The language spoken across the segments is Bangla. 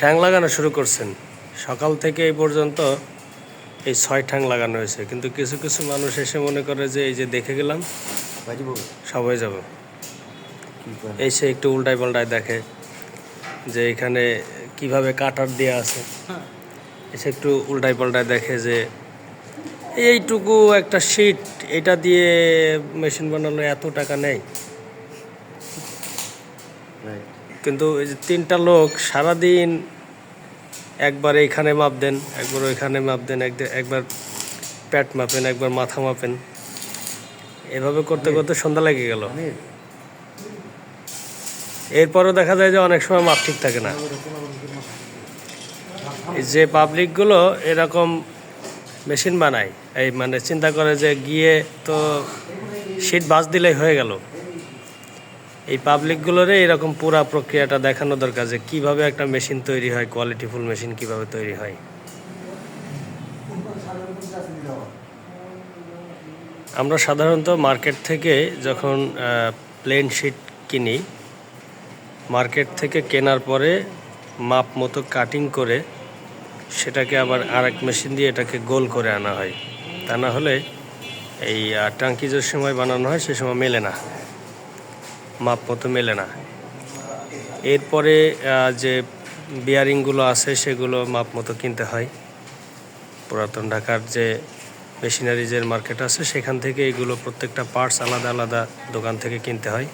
ঠ্যাং লাগানো শুরু করছেন। সকাল থেকে এই পর্যন্ত এই ছয় ঠ্যাং লাগানো হয়েছে। কিন্তু কিছু কিছু মানুষ এসে মনে করে যে এই যে দেখে গেলাম সবাই যাব। এসে একটু উল্টায় পাল্টায় দেখে যে এখানে কীভাবে কাটার দেওয়া আছে। এসে একটু উল্টায় পাল্টায় দেখে যে এইটুকু একটা শিট এটা দিয়ে মেশিন বানানো এত টাকা নেই। রাইট কিন্তু এই যে তিনটা লোক সারাদিন একবার এইখানে মাপ দেন, একবার ওইখানে মাপ দেন এক- একবার প্যাট মাপেন, একবার মাথা মাপেন। এভাবে করতে করতে সন্ধ্যা লেগে গেল। এরপরও দেখা যায় যে অনেক সময় মাপ ঠিক থাকে না। যে পাবলিকগুলো এরকম মেশিন বানায়, এই মানে চিন্তা করে যে গিয়ে তো সিট বাস দিলেই হয়ে গেল। এই পাবলিকগুলোরে এরকম পুরা প্রক্রিয়াটা দেখানো দরকার যে কীভাবে একটা মেশিন তৈরি হয় কোয়ালিটিফুল মেশিন কীভাবে তৈরি হয়। আমরা সাধারণত মার্কেট থেকে যখন প্লেন শিট কিনি মার্কেট থেকে কেনার পরে মাপ মতো কাটিং করে সেটাকে আবার আরেক মেশিন দিয়ে এটাকে গোল করে আনা হয়। তা না হলে এই আহ, টাঙ্কি যে সময় বানানো হয় সে সময় মেলে না। মাপ মতো মেলে না। এরপরে যে বিয়ারিংগুলো আছে, সেগুলো মাপ মতো কিনতে হয়। পুরাতন ঢাকার যে মেশিনারিজের মার্কেট আছে, সেখান থেকে এগুলো প্রত্যেকটা পার্টস আলাদা আলাদা দোকান থেকে কিনতে হয়।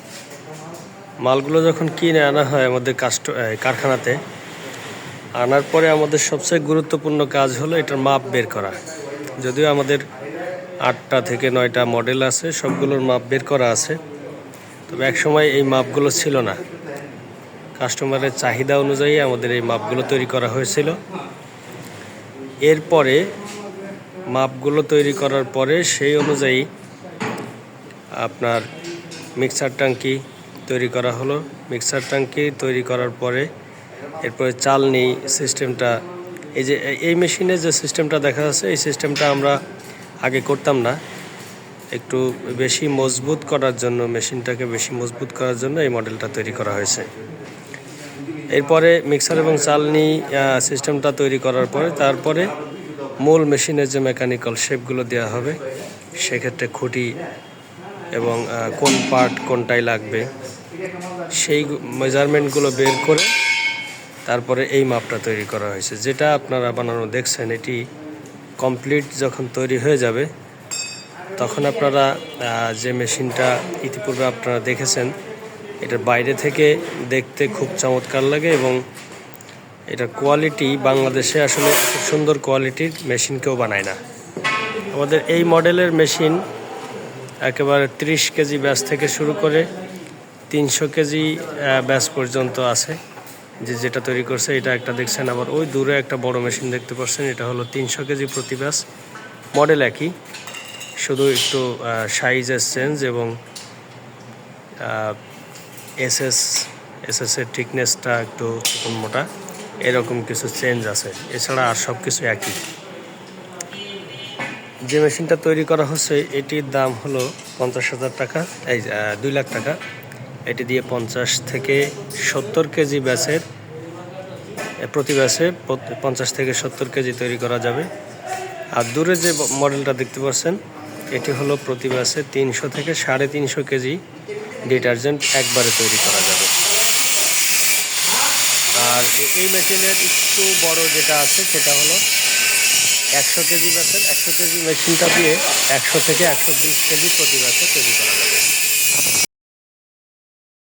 মালগুলো যখন কিনে আনা হয় আমাদের কাস্ট কারখানাতে, আনার পরে আমাদের সবচেয়ে গুরুত্বপূর্ণ কাজ হলো এটার মাপ বের করা। যদিও আমাদের আটটা থেকে নয়টা মডেল আছে, সবগুলোর মাপ বের করা আছে। তবে একসময় এই মাপগুলো ছিল না। কাস্টমারের চাহিদা অনুযায়ী আমাদের এই মাপগুলো তৈরি করা হয়েছিল। এরপরে মাপগুলো তৈরি করার পরে সেই অনুযায়ী আপনার মিক্সার ট্যাঙ্কি তৈরি করা হলো। মিক্সার ট্যাঙ্কি তৈরি করার পরে এরপরে চালনি সিস্টেমটা, এই যে, এই মেশিনে যে সিস্টেমটা দেখা যাচ্ছে, এই সিস্টেমটা আমরা আগে করতাম না। একটু বেশি মজবুত করার জন্য, মেশিনটাকে বেশি মজবুত করার জন্য এই মডেলটা তৈরি করা হয়েছে। এরপরে মিক্সার এবং চালনি সিস্টেমটা তৈরি করার পরে, তারপরে মূল মেশিনের যে মেকানিক্যাল শেপগুলো দেওয়া হবে, সেক্ষেত্রে খুঁটি এবং কোন পার্ট কোনটাই লাগবে, সেই মেজারমেন্টগুলো বের করে তারপরে এই মাপটা তৈরি করা হয়েছে। যেটা আপনারা বানানো দেখছেন, এটি কমপ্লিট যখন তৈরি হয়ে যাবে তখন আপনারা যে মেশিনটা ইতিপূর্বে আপনারা দেখেছেন, এটার বাইরে থেকে দেখতে খুব চমৎকার লাগে এবং এটার কোয়ালিটি বাংলাদেশে আসলে সুন্দর কোয়ালিটির মেশিন কেউ বানায় না। আমাদের এই মডেলের মেশিন একেবারে ত্রিশ কেজি ব্যাস থেকে শুরু করে তিনশো কেজি ব্যাস পর্যন্ত আছে। যে যেটা তৈরি করছে, এটা একটা দেখছেন আবার ওই দূরে একটা বড় মেশিন দেখতে পাচ্ছেন, এটা হলো তিনশো কেজি প্রতি ব্যাস। মডেল একই। শুধু একটু সাইজের চেঞ্জ এবং এসএস, এসএসের থিকনেসটা একটু চিকন মোটা, এরকম কিছু চেঞ্জ আছে। এছাড়া আর সব কিছু একই। যে মেশিনটা তৈরি করা হচ্ছে, এটির দাম হলো পঞ্চাশ হাজার টাকা, এই দুই লাখ টাকা। এটি দিয়ে পঞ্চাশ থেকে সত্তর কেজি ব্যাসের, প্রতি ব্যাসে পঞ্চাশ থেকে সত্তর কেজি তৈরি করা যাবে। আর দূরে যে মডেলটা দেখতে পাচ্ছেন এটি হলো প্রতি মাসে তিনশো থেকে সাড়ে তিনশো কেজি ডিটারজেন্ট একবারে তৈরি করা যাবে। আর এই মেশিনের একটু বড় যেটা আছে, সেটা হলো একশো কেজি ব্যাসের একশো কেজি মেশিনটা দিয়ে একশো থেকে একশো বিশ কেজি প্রতি মাসে তৈরি করা যাবে।